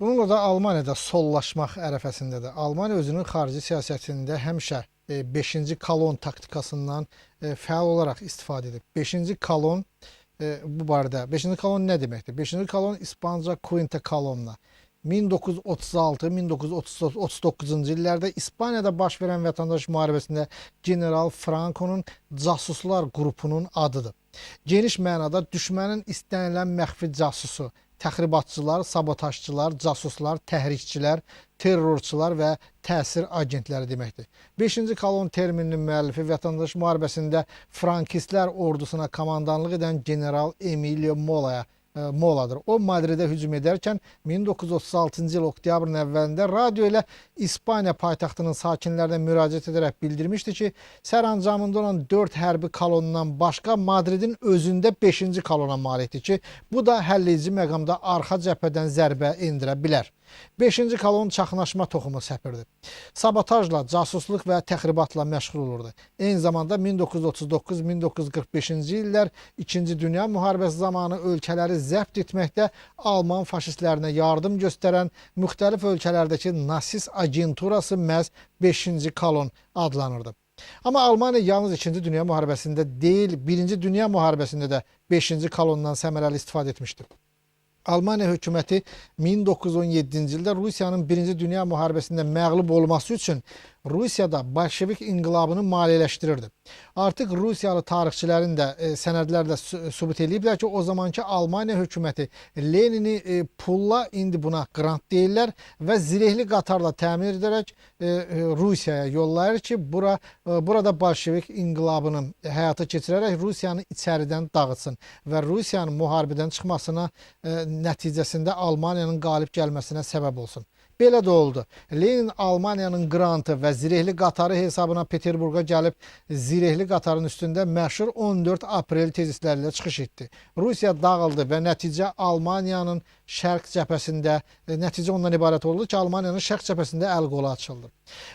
Bununla da Almaniyada sollaşmaq ərəfəsindədir. Almaniya özünün xarici siyasətində həmişə 5-ci kolon taktikasından e, fəal olaraq istifadə edib. 5-ci kolon e, bu barədə 5-ci kolon nə deməkdir? 5-ci kolon İspanca quinta kolonna. 1936-1939-cu illərdə İspaniyada baş verən vətəndaş müharibəsində General Franco'nun casuslar qrupunun adıdır. Geniş mənada düşmənin istənilən məxfi casusu, təxribatçılar, sabotajçılar, casuslar, təhrikçilər, terrorçular və təsir agentləri deməkdir. 5-ci kolon termininin müəllifi vətəndaş müharibəsində frankistlər ordusuna komandanlıq edən general Emilio Molaya e, Moladır. O Madridə hücum edərkən 1936-cı il oktyabrın əvvəlində radio ilə İspaniya paytaxtının sakinlərinə müraciət edərək bildirmişdi ki, sərəncamında olan 4 hərbi kolondan başqa Madridin özündə 5-ci kolona malikdir ki, bu da həlləyici məqamda arxa cəbhədən zərbə endirə bilər. 5-ci kolon çaxnaşma toxumu səpirdi. Sabotajla, casusluq və təxribatla məşğul olurdu. Eyni zamanda 1939-1945-ci illər 2-ci Dünya müharibəsi zamanı ölkələri zəbt etməkdə Alman faşistlərinə yardım göstərən müxtəlif ölkələrdəki nasist agenturası məhz 5-ci kolon adlanırdı. Amma Almaniya yalnız 2-ci Dünya müharibəsində deyil, 1-ci Dünya müharibəsində də 5-ci kolondan səmərəli istifadə etmişdir. Almaniya hökuməti 1917-ci ildə Rusiyanın 1-ci Dünya müharibəsində məğlub olması üçün Rusiyada bolşevik inqilabını maliyyələşdirirdi. Artıq Rusiyalı tarixçilərin də e, sənədlərlə sü- sübut eləyiblər ki, o zamanki Almaniya hökuməti Lenini e, pulla indi buna qrant deyirlər və zirehli qatarla təmin edərək e, e, Rusiyaya yollayır ki, bura e, burada bolşevik inqilabını həyata keçirərək Rusiyanı içəridən dağıtsın və Rusiyanın müharibədən çıxmasına e, nəticəsində Almaniyanın qalib gəlməsinə səbəb olsun. Belə də oldu. Lenin Almaniyanın qrantı və zirehli qatarı hesabına Peterburqa gəlib zirehli qatarın üstündə məşhur 14 aprel tezisləri ilə çıxış etdi. Rusiya dağıldı və nəticə Almaniyanın şərq cəbhəsində e, nəticə ondan ibarət oldu ki, Almaniyanın şərq cəbhəsində əl qolu açıldı.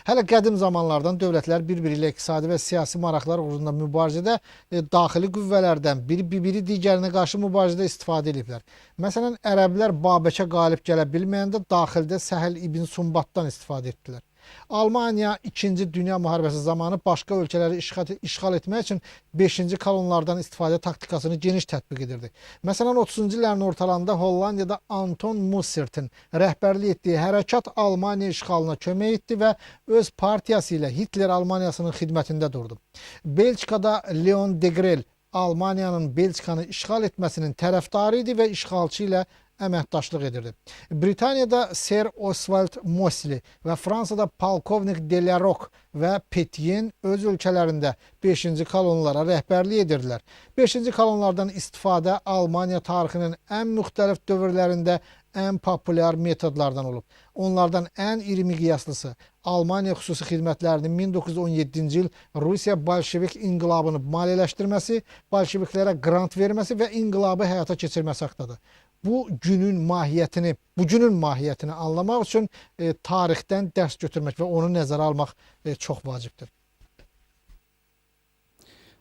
Hələ qədim zamanlardan dövlətlər bir-biri ilə iqtisadi və siyasi maraqlar uğrunda mübarizədə e, daxili qüvvələrdən biri bir-biri digərinə qarşı mübarizədə istifadə ediblər. Məsələn, ərəblər Babəkə qalib gələ bilməyəndə daxildə Səhəl ibn Sumbatdan istifadə etdilər. Almaniya 2-ci Dünya müharibəsi zamanı başqa ölkələri işğal, işğal etmək üçün 5-ci kolonlardan istifadə taktikasını geniş tətbiq edirdi. Məsələn, 30-cu illərin ortalarında Hollandiyada Anton Mussertin rəhbərlik etdiyi hərəkat Almaniya işğalına kömək etdi və öz partiyası ilə Hitler Almaniyasının xidmətində durdu. Belçikada Leon de Grel Almaniyanın Belçikanı işğal etməsinin tərəfdarı idi və işğalçı ilə əməkdaşlıq edirdi. Britaniyada Sir Oswald Mosley və Fransada polkovnik Delaroc və Petien öz ölkələrində 5-ci kolonlara rəhbərlik edirdilər. 5-ci kolonlardan istifadə Almaniya tarixinin ən müxtəlif dövrlərində ən populyar metodlardan olub. Onlardan ən iri miqyaslısı Almaniya xüsusi xidmətlərinin 1917-ci il Rusiya bolşevik inqilabını maliyyələşdirməsi, bolşeviklərə qrant verməsi və inqilabı həyata keçirməsi haqqındadır. Bu günün mahiyyətini, bugünün mahiyyətini anlamaq üçün e, tarixdən dərs götürmək və onu nəzərə almaq e, çox vacibdir.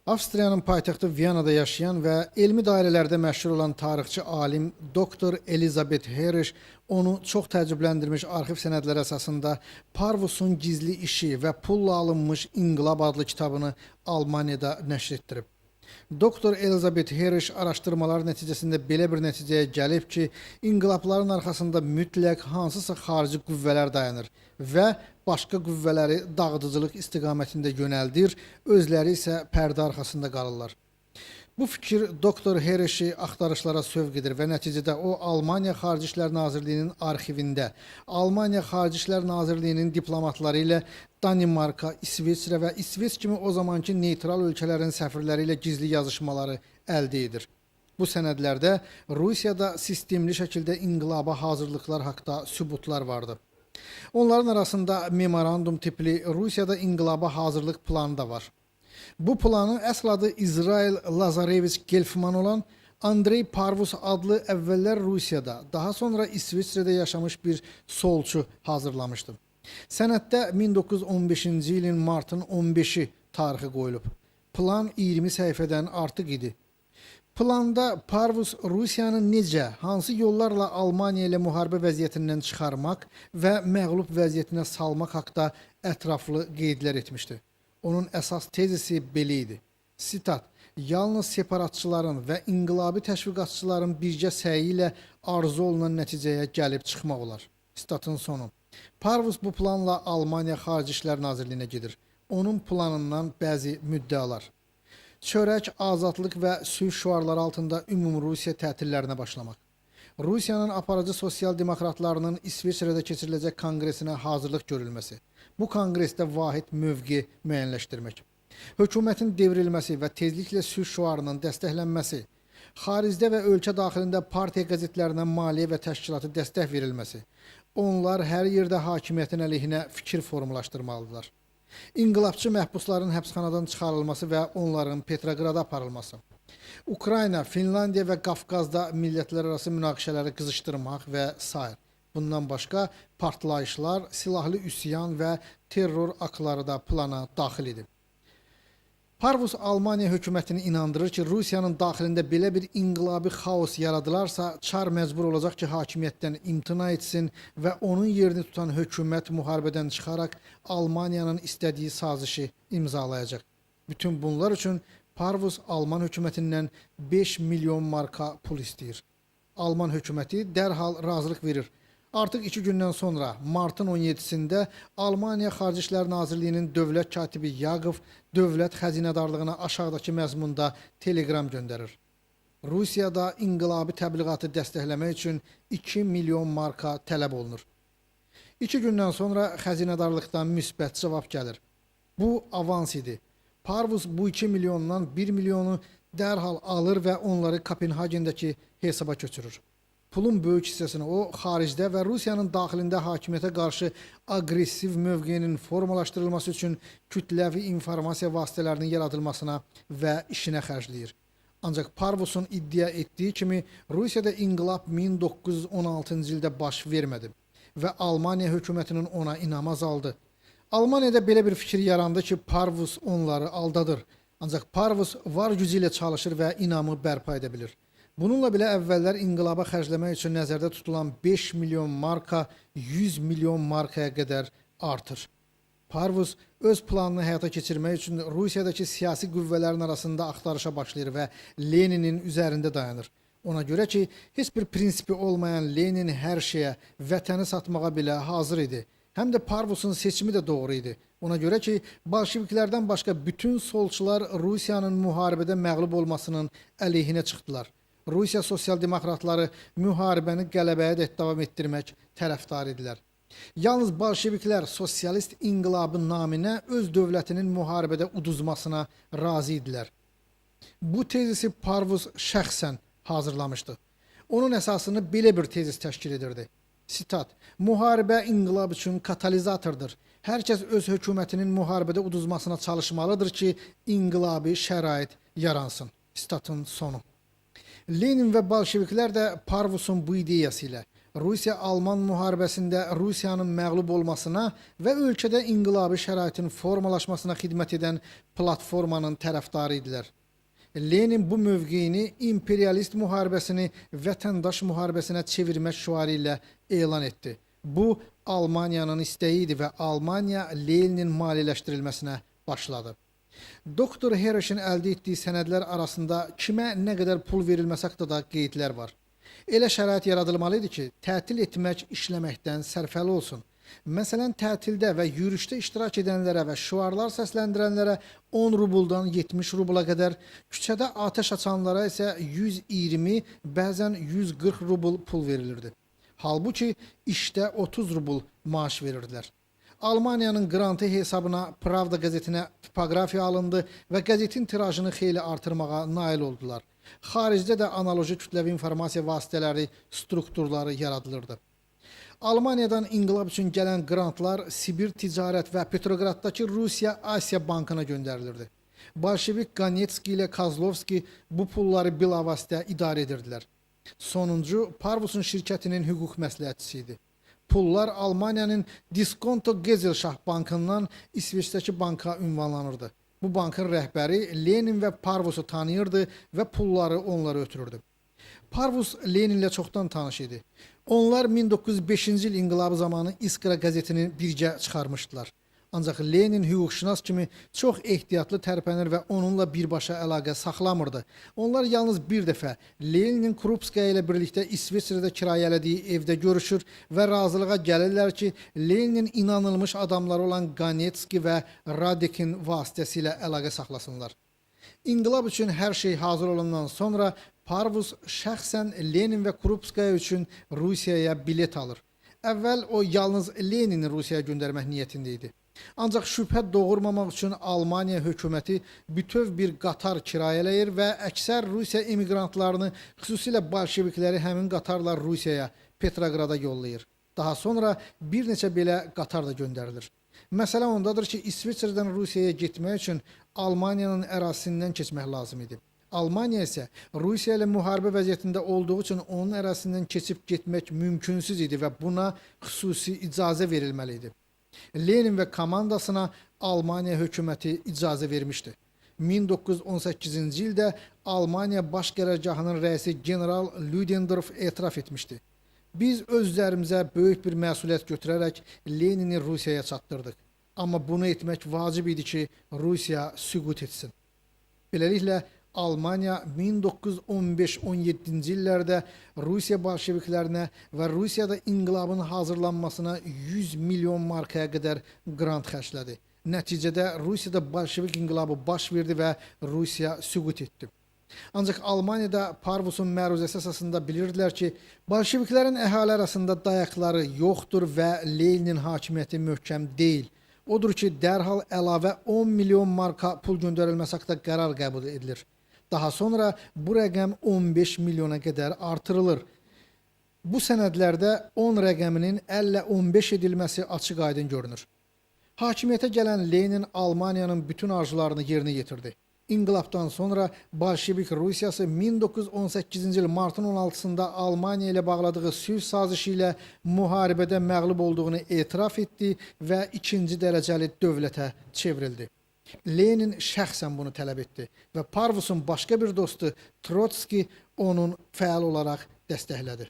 Avstriyanın paytaxtı Viyanada yaşayan və elmi dairələrdə məşhur olan tarixçi alim doktor Elizabeth Herriş onu çox təəccübləndirmiş arxiv sənədləri əsasında Parvusun gizli işi və pulla alınmış İnqilab adlı kitabını Almaniyada nəşr etdirib. Doktor Elizabeth Herriş araşdırmalar nəticəsində belə bir nəticəyə gəlib ki, inqilabların arxasında mütləq hansısa xarici qüvvələr dayanır və başqa qüvvələri dağıdıcılıq istiqamətində yönəldir, özləri isə pərdə arxasında qalırlar. Bu fikir doktor Herişi axtarışlara sövq edir və nəticədə o Almaniya Xarici İşlər Nazirliyinin arxivində, Almaniya Xarici İşlər Nazirliyinin diplomatları ilə Danimarka, İsveçrə və İsveç kimi o zamanki neytral ölkələrin səfirləri ilə gizli yazışmaları əldə edir. Bu sənədlərdə Rusiyada sistemli şəkildə inqilaba hazırlıqlar haqqında sübutlar vardı. Onların arasında memorandum tipli Rusiyada inqilaba hazırlıq planı da var. Bu planı əsl adı İsrail Lazareviç Gelfman olan Andrey Parvus adlı əvvəllər Rusiyada, daha sonra İsveçrədə yaşamış bir solçu hazırlamışdı. Sənəddə 1915-ci ilin martın 15-i tarixi qoyulub. Plan 20 səhifədən artıq idi. Planda Parvus Rusiyanı necə, hansı yollarla Almaniya ilə müharibə vəziyyətindən çıxarmaq və məğlub vəziyyətinə salmaq haqqında ətraflı qeydlər etmişdi. Onun əsas tezisi belə idi. Sitat: Yalnız separatçıların və inqilabi təşviqatçıların birgə səyi ilə arzu olunan nəticəyə gəlib çıxmaq olar. Statın sonu. Parvus bu planla Almaniya Xarici İşlər Nazirliyinə gedir. Onun planından bəzi müddəalar. Çörək, azadlıq və sülh şüarları altında ümumrusiya tətillərinə başlamaq. Rusiyanın aparıcı sosial demokratlarının İsveçrədə keçiriləcək konqresinə hazırlıq görülməsi. Bu konqresdə vahid mövqe müəyyənləşdirmək. Hökumətin devrilməsi və tezliklə sülh şüarının dəstəklənməsi. Xaricdə və ölkə daxilində partiya qəzetlərinə maliyyə və təşkilata dəstək verilməsi. Onlar hər yerdə hakimiyyətin əleyhinə fikir formalaşdırmalıdırlar. İnqilabçı məhbusların həbsxanadan çıxarılması və onların Petrograda aparılması. Ukrayna, Finlandiya və Qafqazda millətlərarası münaqişələri qızışdırmaq və s. Bundan başqa partlayışlar, silahlı üsyan və terror aktları da plana daxil edib. Parvus Almaniya hökumətini inandırır ki, Rusiyanın daxilində belə bir inqilabi xaos yaradılarsa, çar məcbur olacaq ki, hakimiyyətdən imtina etsin və onun yerini tutan hökumət müharibədən çıxaraq Almaniyanın istədiyi sazişi imzalayacaq. Bütün bunlar üçün Parvus Alman hökumətindən 5 milyon marka pul istəyir. Alman hökuməti dərhal razılıq verir. Artıq iki gündən sonra martın 17-sində Almaniya Xarici İşlər Nazirliyinin dövlət katibi Yaqov dövlət xəzinədarlığına aşağıdakı məzmunda teleqram göndərir. Rusiyada inqilabi təbliğatı dəstəkləmək üçün 2 milyon marka tələb olunur. İki gündən sonra xəzinədarlıqdan müsbət cavab gəlir. Bu avans idi. Parvus bu 2 milyondan 1 milyonu dərhal alır və onları Kopenhagendəki hesaba köçürür. Pulun böyük hissəsini o xaricdə və Rusiyanın daxilində hakimiyyətə qarşı aqressiv mövqeyinin formalaşdırılması üçün kütləvi informasiya vasitələrinin yaradılmasına və işinə xərcləyir. Ancaq Parvusun iddia etdiyi kimi Rusiyada inqilab 1916-cı ildə baş vermədi və Almaniya hökumətinin ona inamı azaldı. Almaniyada belə bir fikir yarandı ki, Parvus onları aldadır. Ancaq Parvus var gücü ilə çalışır və inamı bərpa edə bilir. Bununla belə əvvəllər inqilaba xərcləmək üçün nəzərdə tutulan 5 milyon marka 100 milyon markaya qədər artır. Parvus öz planını həyata keçirmək üçün Rusiyadakı siyasi qüvvələrin arasında axtarışa başlayır və Leninin üzərində dayanır. Ona görə ki, heç bir prinsipi olmayan Lenin hər şeyə, vətəni satmağa belə hazır idi. Həm də Parvusun seçimi də doğru idi. Ona görə ki, bolşeviklərdən başqa bütün solçular Rusiyanın müharibədə məğlub olmasının əleyhinə çıxdılar. Rusiya sosial demokratları müharibəni qələbəyə də davam etdirmək tərəfdarı idilər. Yalnız bolşeviklər sosialist inqilabın naminə öz dövlətinin müharibədə uduzmasına razı idilər. Bu tezisi Parvus şəxsən hazırlamışdı. Onun əsasını belə bir tezis təşkil edirdi. Sitat: Müharibə inqilab üçün katalizatordur. Hər kəs öz hökumətinin müharibədə uduzmasına çalışmalıdır ki, inqilabi şərait yaransın. Statın sonu. Lenin və bolşeviklər də Parvusun bu ideyası ilə Rusiya-Alman müharibəsində Rusiyanın məğlub olmasına və ölkədə inqilabi şəraitin formalaşmasına xidmət edən platformanın tərəfdarı idilər. Lenin bu mövqeyini imperialist müharibəsini vətəndaş müharibəsinə çevirmək şüarı ilə elan etdi. Bu Almaniyanın istəyi idi və Almaniya Leninin maliyyələşdirilməsinə başladı. Doktor Heroşin əldə etdiyi sənədlər arasında kimə nə qədər pul verilməsi haqqında da qeydlər var. Elə şərait yaradılmalı idi ki, tətil etmək işləməkdən sərfəli olsun. Məsələn, tətildə və yürüşdə iştirak edənlərə və şüarlar səsləndirənlərə 10 rubuldan 70 rubla qədər, küçədə atəş açanlara isə 120, bəzən 140 rubl pul verilirdi. Halbuki işdə 30 rubl maaş verirdilər. Almaniyanın qrantı hesabına Pravda qəzetinə tipoqrafiya alındı və qəzetin tirajını xeyli artırmağa nail oldular. Xaricdə də analoji kütləvi informasiya vasitələri, strukturları yaradılırdı. Almaniyadan inqilab üçün gələn qrantlar Sibir Ticarət və Petrograddakı Rusiya Asiya Bankına göndərilirdi. Bolşevik Ganetski ilə Kozlovski bu pulları bilavasitə idarə edirdilər. Sonuncu Parvusun şirkətinin hüquq məsləhətçisi idi. Pullar Almaniyanın Diskonto Gesellschaft bankından İsveçdəki banka ünvanlanırdı. Bu bankın rəhbəri Lenin və Parvusu tanıyırdı və pulları onlara ötürürdü. Parvus Leninlə çoxdan tanış idi. Onlar 1905-ci il inqilabı zamanı İskra qəzetini birgə çıxarmışdılar. Ancaq Lenin hüquqşünas kimi çox ehtiyatlı tərpənir və onunla birbaşa əlaqə saxlamırdı. Onlar yalnız bir dəfə Leninin Krupskaya ilə birlikdə İsveçrədə kirayələdiyi evdə görüşür və razılığa gəlirlər ki, Leninin inanılmış adamları olan Ganetski və Radekin vasitəsilə əlaqə saxlasınlar. İnqilab üçün hər şey hazır olandan sonra Parvus şəxsən Lenin və Krupskaya üçün Rusiyaya bilet alır. Əvvəl o yalnız Lenini Rusiyaya göndərmək niyyətində idi. Ancaq şübhə doğurmamaq üçün Almaniya hökuməti bütöv bir qatar kirayələyir və əksər Rusiya emiqrantlarını, xüsusilə bolşevikləri həmin qatarla Rusiyaya, Petrograda yollayır. Daha sonra bir neçə belə qatar da göndərilir. Məsələ ondadır ki, İsveçrədən Rusiyaya getmək üçün Almaniyanın ərazisindən keçmək lazım idi. Almaniya isə Rusiya ilə müharibə vəziyyətində olduğu üçün onun ərazisindən keçib getmək mümkünsüz idi və buna xüsusi icazə verilməli idi. Lenin və komandasına Almaniya hökuməti icazə vermişdi. 1918-ci ildə Almaniya baş qərargahının rəisi general Ludendorff etiraf etmişdi. Biz özlərimizə böyük bir məsuliyyət götürərək Lenini Rusiyaya çatdırdıq. Amma bunu etmək vacib idi ki, Rusiya süqut etsin. Beləliklə Almaniya 1915-17-ci illərdə Rusiya bolşeviklərinə və Rusiyada inqilabın hazırlanmasına 100 milyon markaya qədər qrant xərclədi. Nəticədə Rusiyada bolşevik inqilabı baş verdi və Rusiya süqut etdi. Ancaq Almaniyada Parvusun məruzəsi əsasında bilirdilər ki, bolşeviklərin əhali arasında dayaqları yoxdur və Leninin hakimiyyəti möhkəm deyil. Odur ki, dərhal əlavə 10 milyon marka pul göndərilməsi haqqında qərar qəbul edilir. Daha sonra bu rəqəm 15 milyona qədər artırılır. Bu sənədlərdə 10 rəqəminin 50-15 edilməsi açıq-aydın görünür. Hakimiyyətə gələn Lenin Almaniyanın bütün arzularını yerinə yetirdi. İnqilabdan sonra Bolşevik Rusiyası 1918-ci il martın 16-sında Almaniya ilə bağladığı sülh sazişi ilə müharibədə məğlub olduğunu etiraf etdi və ikinci dərəcəli dövlətə çevrildi. Lenin şəxsən bunu tələb etdi və Parvusun başqa bir dostu Trotski onun fəal olaraq dəstəklədi.